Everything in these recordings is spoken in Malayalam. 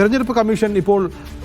തെരഞ്ഞെടുപ്പ് കമ്മീഷൻ ഇപ്പോൾ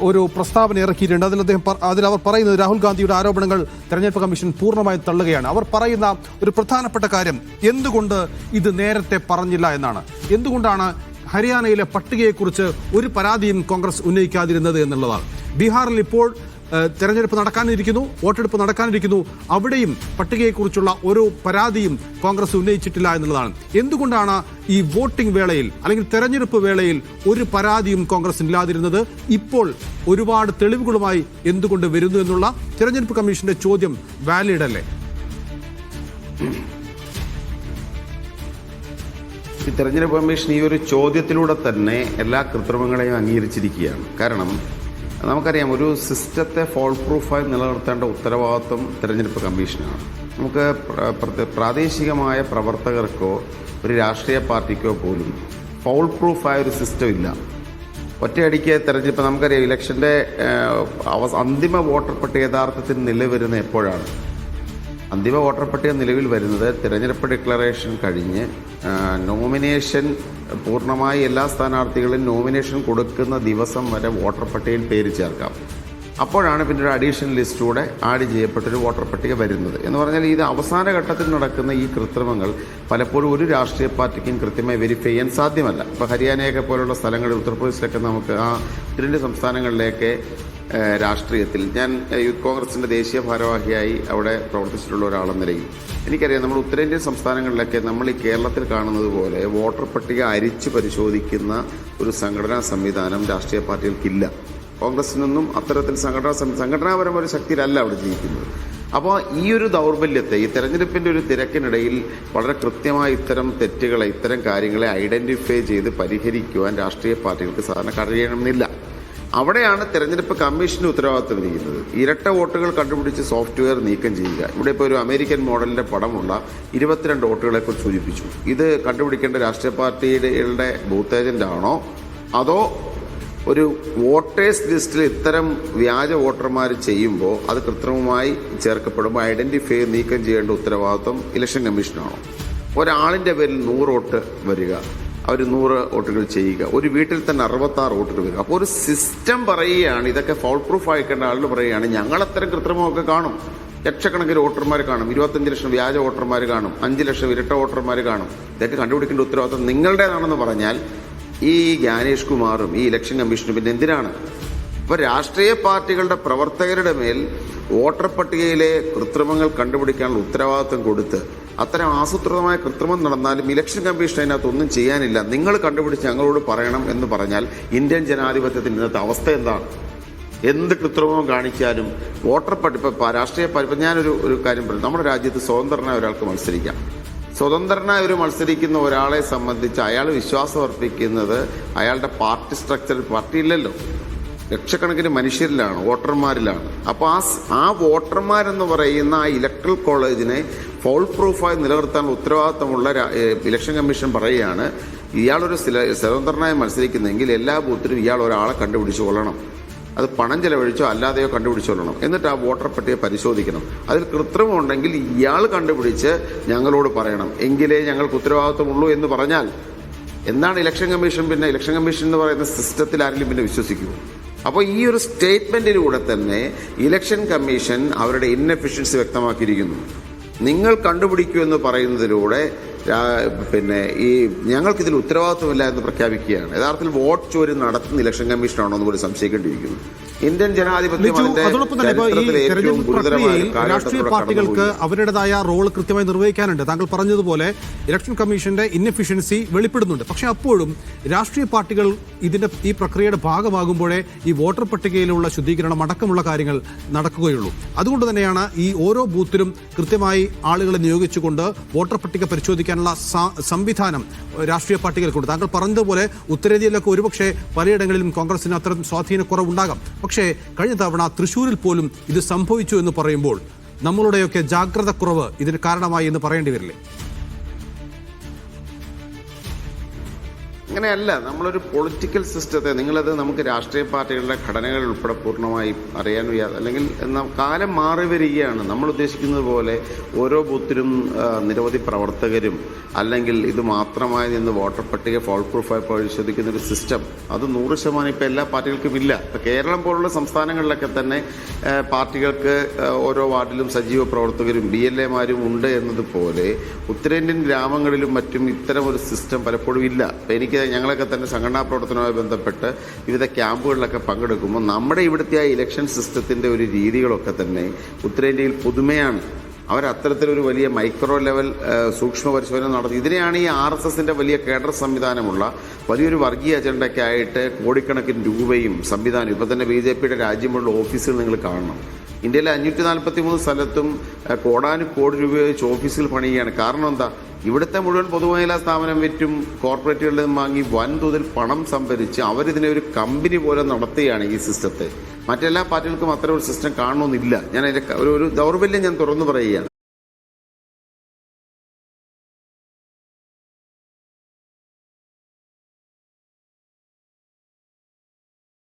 ഒരു പ്രസ്താവന ഇറക്കിയിട്ടുണ്ട്. അതിൽ അദ്ദേഹം അതിൽ അവർ പറയുന്നത് രാഹുൽ ഗാന്ധിയുടെ ആരോപണങ്ങൾ തെരഞ്ഞെടുപ്പ് കമ്മീഷൻ പൂർണമായും തള്ളുകയാണ്. അവർ പറയുന്ന ഒരു പ്രധാനപ്പെട്ട കാര്യം എന്തുകൊണ്ട് ഇത് നേരത്തെ പറഞ്ഞില്ല എന്നാണ്. എന്തുകൊണ്ടാണ് ഹരിയാനയിലെ പട്ടികയെക്കുറിച്ച് ഒരു പരാതിയും കോൺഗ്രസ് ഉന്നയിക്കാതിരുന്നത് എന്നുള്ളതാണ്. ബീഹാറിൽ ഇപ്പോൾ തെരഞ്ഞെടുപ്പ് നടക്കാനിരിക്കുന്നു വോട്ടെടുപ്പ് നടക്കാനിരിക്കുന്നു. അവിടെയും പട്ടികയെക്കുറിച്ചുള്ള ഒരു പരാതിയും കോൺഗ്രസ് ഉന്നയിച്ചിട്ടില്ല എന്നുള്ളതാണ്. എന്തുകൊണ്ടാണ് ഈ വോട്ടിംഗ് വേളയിൽ അല്ലെങ്കിൽ തെരഞ്ഞെടുപ്പ് വേളയിൽ ഒരു പരാതിയും കോൺഗ്രസ് ഇല്ലാതിരുന്നത്? ഇപ്പോൾ ഒരുപാട് തെളിവുകളുമായി എന്തുകൊണ്ട് വരുന്നു എന്നുള്ള തെരഞ്ഞെടുപ്പ് കമ്മീഷന്റെ ചോദ്യം വാലിഡ് അല്ലേ? തെരഞ്ഞെടുപ്പ് കമ്മീഷൻ ഈ ഒരു ചോദ്യത്തിലൂടെ തന്നെ എല്ലാ കൃത്രിമങ്ങളെയും അംഗീകരിച്ചിരിക്കുകയാണ്. കാരണം നമുക്കറിയാം ഒരു സിസ്റ്റത്തെ ഫോൾ പ്രൂഫായി നിലനിർത്തേണ്ട ഉത്തരവാദിത്വം തിരഞ്ഞെടുപ്പ് കമ്മീഷനാണ്. നമുക്ക് പ്രാദേശികമായ പ്രവർത്തകർക്കോ ഒരു രാഷ്ട്രീയ പാർട്ടിക്കോ പോലും ഫോൾ പ്രൂഫായ ഒരു സിസ്റ്റം ഇല്ല. ഒറ്റയടിക്ക് തെരഞ്ഞെടുപ്പ് നമുക്കറിയാം ഇലക്ഷന്റെ അവ- അന്തിമ വോട്ടർ പട്ടിക യഥാർത്ഥത്തിൽ നിലവരുന്ന എപ്പോഴാണ്? അന്തിമ വോട്ടർ പട്ടിക നിലവിൽ വരുന്നത് തിരഞ്ഞെടുപ്പ് ഡിക്ലറേഷൻ കഴിഞ്ഞ് നോമിനേഷൻ പൂർണമായി എല്ലാ സ്ഥാനാർത്ഥികളും നോമിനേഷൻ കൊടുക്കുന്ന ദിവസം വരെ വോട്ടർ പട്ടികയിൽ പേര് ചേർക്കാം. അപ്പോഴാണ് പിന്നെ ഒരു അഡീഷണൽ ലിസ്റ്റൂടെ ആഡ് ചെയ്യപ്പെട്ടൊരു വോട്ടർ പട്ടിക വരുന്നത്. എന്ന് പറഞ്ഞാൽ ഇത് അവസാന ഘട്ടത്തിൽ നടക്കുന്ന ഈ കൃത്രിമങ്ങൾ പലപ്പോഴും ഒരു രാഷ്ട്രീയ പാർട്ടിക്കും കൃത്യമായി വെരിഫൈ ചെയ്യാൻ സാധ്യമല്ല. ഇപ്പോൾ ഹരിയാനയൊക്കെ പോലുള്ള സ്ഥലങ്ങളിൽ ഉത്തർപ്രദേശിലൊക്കെ നമുക്ക് ആ രണ്ട് സംസ്ഥാനങ്ങളിലേക്ക് രാഷ്ട്രീയത്തിൽ. ഞാൻ യൂത്ത് കോൺഗ്രസിന്റെ ദേശീയ ഭാരവാഹിയായി അവിടെ പ്രവർത്തിച്ചിട്ടുള്ള ഒരാളെന്ന നിലയിൽ എനിക്കറിയാം നമ്മൾ ഉത്തരേന്ത്യൻ സംസ്ഥാനങ്ങളിലൊക്കെ നമ്മൾ ഈ കേരളത്തിൽ കാണുന്നത് പോലെ വോട്ടർ പട്ടിക അരിച്ചു പരിശോധിക്കുന്ന ഒരു സംഘടനാ സംവിധാനം രാഷ്ട്രീയ പാർട്ടികൾക്കില്ല. കോൺഗ്രസിനൊന്നും അത്തരത്തിൽ സംഘടനാ സംഘടനാപരമായ ഒരു ശക്തിയിലല്ല അവിടെ ജീവിക്കുന്നത്. അപ്പോൾ ഈ ഒരു ദൗർബല്യത്തെ ഈ തെരഞ്ഞെടുപ്പിന്റെ ഒരു തിരക്കിനിടയിൽ വളരെ കൃത്യമായി ഇത്തരം തെറ്റുകളെ ഇത്തരം കാര്യങ്ങളെ ഐഡന്റിഫൈ ചെയ്ത് പരിഹരിക്കുവാൻ രാഷ്ട്രീയ പാർട്ടികൾക്ക് സാധാരണ കഴിയണമെന്നില്ല. അവിടെയാണ് തെരഞ്ഞെടുപ്പ് കമ്മീഷന് ഉത്തരവാദിത്വം ഇരിക്കുന്നത് ഇരട്ട വോട്ടുകൾ കണ്ടുപിടിച്ച് സോഫ്റ്റ്വെയർ നീക്കം ചെയ്യുക. ഇവിടെ ഇപ്പോൾ ഒരു അമേരിക്കൻ മോഡലിന്റെ പടമുള്ള ഇരുപത്തിരണ്ട് വോട്ടുകളെ കുറിച്ച് സൂചിപ്പിച്ചു. ഇത് കണ്ടുപിടിക്കേണ്ട രാഷ്ട്രീയ പാർട്ടികളുടെ ബൂത്ത് ഏജന്റ് ആണോ? അതോ ഒരു വോട്ടേഴ്സ് ലിസ്റ്റിൽ ഇത്തരം വ്യാജ വോട്ടർമാർ ചെയ്യുമ്പോൾ അത് കൃത്രിമമായി ചേർക്കപ്പെടുമ്പോൾ ഐഡന്റിഫൈ നീക്കം ചെയ്യേണ്ട ഉത്തരവാദിത്വം ഇലക്ഷൻ കമ്മീഷനാണോ? ഒരാളിന്റെ പേരിൽ നൂറ് വോട്ട് വരിക. അവർ നൂറ് വോട്ടുകൾ ചെയ്യുക. ഒരു വീട്ടിൽ തന്നെ അറുപത്തി ആറ് വോട്ടുകൾ വരിക അപ്പോൾ ഒരു സിസ്റ്റം പറയുകയാണ് ഇതൊക്കെ ഫോൾ പ്രൂഫ് ആയിക്കേണ്ട ആളുകൾ പറയുകയാണ് ഞങ്ങൾ അത്തരം കൃത്രിമമൊക്കെ കാണും. ലക്ഷക്കണക്കിന് വോട്ടർമാർ കാണും. ഇരുപത്തഞ്ച് ലക്ഷം വ്യാജ വോട്ടർമാർ കാണും. അഞ്ച് ലക്ഷം ഇരട്ട വോട്ടർമാർ കാണും. ഇതൊക്കെ കണ്ടുപിടിക്കേണ്ട ഉത്തരവാദിത്വം നിങ്ങളുടേതാണെന്ന് പറഞ്ഞാൽ ഈ ജ്ഞാനേഷ് കുമാറും ഈ ഇലക്ഷൻ കമ്മീഷനും പിന്നെ എന്തിനാണ്? ഇപ്പൊ രാഷ്ട്രീയ പാർട്ടികളുടെ പ്രവർത്തകരുടെ മേൽ വോട്ടർ പട്ടികയിലെ കൃത്രിമങ്ങൾ കണ്ടുപിടിക്കാനുള്ള ഉത്തരവാദിത്വം കൊടുത്ത് അത്തരം ആസൂത്രിതമായ കൃത്രിമം നടന്നാലും ഇലക്ഷൻ കമ്മീഷൻ അതിനകത്ത് ഒന്നും ചെയ്യാനില്ല. നിങ്ങൾ കണ്ടുപിടിച്ച് ഞങ്ങളോട് പറയണം എന്ന് പറഞ്ഞാൽ ഇന്ത്യൻ ജനാധിപത്യത്തിന്റെ ഇന്നത്തെ അവസ്ഥ എന്താണ്? എന്ത് കൃത്രിമം കാണിച്ചാലും വോട്ടർ പഠിപ്പ് രാഷ്ട്രീയ പഠിപ്പ് ഞാനൊരു ഒരു കാര്യം പറയും നമ്മുടെ രാജ്യത്ത് സ്വതന്ത്രനായ ഒരാൾക്ക് മത്സരിക്കാം. സ്വതന്ത്രനായ ഒരു മത്സരിക്കുന്ന ഒരാളെ സംബന്ധിച്ച് അയാൾ വിശ്വാസം അർപ്പിക്കുന്നത് അയാളുടെ പാർട്ടി സ്ട്രക്ചർ പാർട്ടി ഇല്ലല്ലോ ലക്ഷക്കണക്കിന് മനുഷ്യരിലാണ് വോട്ടർമാരിലാണ്. അപ്പോൾ ആ ആ വോട്ടർമാരെന്ന് പറയുന്ന ആ ഇലക്ട്രൽ കോളേജിനെ ഫോൾ പ്രൂഫായി നിലനിർത്താൻ ഉത്തരവാദിത്തമുള്ള ഇലക്ഷൻ കമ്മീഷൻ പറയുകയാണ് ഇയാളൊരു സ്വതന്ത്രനായി മത്സരിക്കുന്നെങ്കിൽ എല്ലാ ബൂത്തിലും ഇയാൾ ഒരാളെ കണ്ടുപിടിച്ചു കൊള്ളണം അത് പണം ചെലവഴിച്ചോ അല്ലാതെയോ കണ്ടുപിടിച്ചോളണം എന്നിട്ട് ആ വോട്ടർ പട്ടിക പരിശോധിക്കണം. അതിൽ കൃത്രിമം ഉണ്ടെങ്കിൽ ഇയാൾ കണ്ടുപിടിച്ച് ഞങ്ങളോട് പറയണം. എങ്കിലേ ഞങ്ങൾക്ക് ഉത്തരവാദിത്വമുള്ളൂ എന്ന് പറഞ്ഞാൽ എന്താണ് ഇലക്ഷൻ കമ്മീഷൻ പിന്നെ? ഇലക്ഷൻ കമ്മീഷൻ എന്ന് പറയുന്ന സിസ്റ്റത്തിൽ ആരെങ്കിലും പിന്നെ വിശ്വസിക്കുമോ അപ്പോൾ ഈ ഒരു സ്റ്റേറ്റ്മെന്റിലൂടെ തന്നെ ഇലക്ഷൻ കമ്മീഷൻ അവരുടെ ഇൻഎഫിഷ്യൻസി വ്യക്തമാക്കിയിരിക്കുന്നു. നിങ്ങൾ കണ്ടുപിടിക്കൂ എന്ന് പറയുന്നതിലൂടെ പിന്നെ ഈ ഞങ്ങൾക്കിതിൽ ഉത്തരവാദിത്വമില്ല എന്ന് പ്രഖ്യാപിക്കുകയാണ്. യഥാർത്ഥത്തിൽ വോട്ട് ചോരി നടത്തുന്ന ഇലക്ഷൻ കമ്മീഷനാണോ എന്ന് പോലും സംശയിക്കേണ്ടിയിരിക്കുന്നു. ഇന്ത്യൻ ജനാധിപത്യം രാഷ്ട്രീയ പാർട്ടികൾക്ക്. അവരുടേതായ റോൾ കൃത്യമായി നിർവഹിക്കാനുണ്ട്. താങ്കൾ പറഞ്ഞതുപോലെ ഇലക്ഷൻ കമ്മീഷന്റെ ഇൻഎഫിഷ്യൻസി വെളിപ്പെടുന്നുണ്ട്. പക്ഷെ അപ്പോഴും രാഷ്ട്രീയ പാർട്ടികൾ ഇതിന്റെ ഈ പ്രക്രിയയുടെ ഭാഗമാകുമ്പോഴേ ഈ വോട്ടർ പട്ടികയിലുള്ള ശുദ്ധീകരണം അടക്കമുള്ള കാര്യങ്ങൾ നടക്കുകയുള്ളൂ. അതുകൊണ്ട് തന്നെയാണ് ഈ ഓരോ ബൂത്തിലും കൃത്യമായി ആളുകളെ നിയോഗിച്ചുകൊണ്ട് വോട്ടർ പട്ടിക പരിശോധിക്കാനുള്ള സ- സംവിധാനം രാഷ്ട്രീയ പാർട്ടികൾക്കുണ്ട്. താങ്കൾ പറഞ്ഞതുപോലെ ഉത്തരേന്ത്യയിലൊക്കെ ഒരുപക്ഷെ പലയിടങ്ങളിലും കോൺഗ്രസിന് അത്തരം സ്വാധീനക്കുറവുണ്ടാകാം. പക്ഷേ കഴിഞ്ഞ തവണ തൃശൂരിൽ പോലും ഇത് സംഭവിച്ചു എന്ന് പറയുമ്പോൾ നമ്മളുടെയൊക്കെ ജാഗ്രത കുറവ് ഇതിന് കാരണമായി എന്ന് പറയേണ്ടി വരില്ലേ? അങ്ങനെയല്ല നമ്മളൊരു പൊളിറ്റിക്കൽ സിസ്റ്റത്തെ നിങ്ങളത് നമുക്ക് രാഷ്ട്രീയ പാർട്ടികളുടെ ഘടനകൾ ഉൾപ്പെടെ പൂർണമായി അറിയാൻ വയ്യാതെ അല്ലെങ്കിൽ കാലം മാറി വരികയാണ്. നമ്മൾ ഉദ്ദേശിക്കുന്നത് പോലെ ഓരോ ബൂത്തിലും നിരവധി പ്രവർത്തകരും അല്ലെങ്കിൽ ഇത് മാത്രമായി നിന്ന് വോട്ടർ പട്ടിക ഫോൾ പ്രൂഫായി പരിശോധിക്കുന്ന ഒരു സിസ്റ്റം അത് നൂറ് ശതമാനം ഇപ്പം എല്ലാ പാർട്ടികൾക്കും ഇല്ല. ഇപ്പം കേരളം പോലുള്ള സംസ്ഥാനങ്ങളിലൊക്കെ തന്നെ പാർട്ടികൾക്ക് ഓരോ വാർഡിലും സജീവ പ്രവർത്തകരും ബി എൽ എമാരും ഉണ്ട് എന്നതുപോലെ ഉത്തരേന്ത്യൻ ഗ്രാമങ്ങളിലും മറ്റും ഇത്തരം ഒരു സിസ്റ്റം പലപ്പോഴും ഇല്ല. എനിക്ക് ഞങ്ങളൊക്കെ തന്നെ സംഘടനാ പ്രവർത്തനവുമായി ബന്ധപ്പെട്ട് വിവിധ ക്യാമ്പുകളിലൊക്കെ പങ്കെടുക്കുമ്പോൾ നമ്മുടെ ഇവിടുത്തെ ആ ഇലക്ഷൻ സിസ്റ്റത്തിന്റെ ഒരു രീതികളൊക്കെ തന്നെ ഉത്തരേന്ത്യയിൽ പുതുമയാണ്. അവർ അത്തരത്തിലൊരു വലിയ മൈക്രോ ലെവൽ സൂക്ഷ്മ പരിശോധന നടത്തി. ഇതിനെയാണ് ഈ ആർ എസ് എസിന്റെ വലിയ കേഡർ സംവിധാനമുള്ള വലിയൊരു വർഗീയ അജണ്ടയ്ക്കായിട്ട് കോടിക്കണക്കിന് രൂപയും സംവിധാനം. ഇപ്പോൾ തന്നെ ബി ജെ പിയുടെ രാജ്യമുള്ള ഓഫീസുകൾ നിങ്ങൾ കാണണം. ഇന്ത്യയിലെ അഞ്ഞൂറ്റി നാൽപ്പത്തി മൂന്ന് സ്ഥലത്തും കോടാനു കോടി രൂപ വെച്ച് ഓഫീസിൽ പണിയുകയാണ്. കാരണം എന്താ? ഇവിടുത്തെ മുഴുവൻ പൊതുമേഖലാ സ്ഥാപനം വിറ്റും കോർപ്പറേറ്റുകളിൽ നിന്നും വാങ്ങി വൻതോതിൽ പണം സംഭരിച്ച് അവരിതിനെ ഒരു കമ്പനി പോലെ നടത്തുകയാണ് ഈ സിസ്റ്റത്തെ. മറ്റെല്ലാ പാർട്ടികൾക്കും അത്തരം ഒരു സിസ്റ്റം കാണണമെന്നില്ല. ഞാൻ അതിന്റെ ഒരു ഒരു ദൗർബല്യം ഞാൻ തുറന്നു പറയുകയാണ്.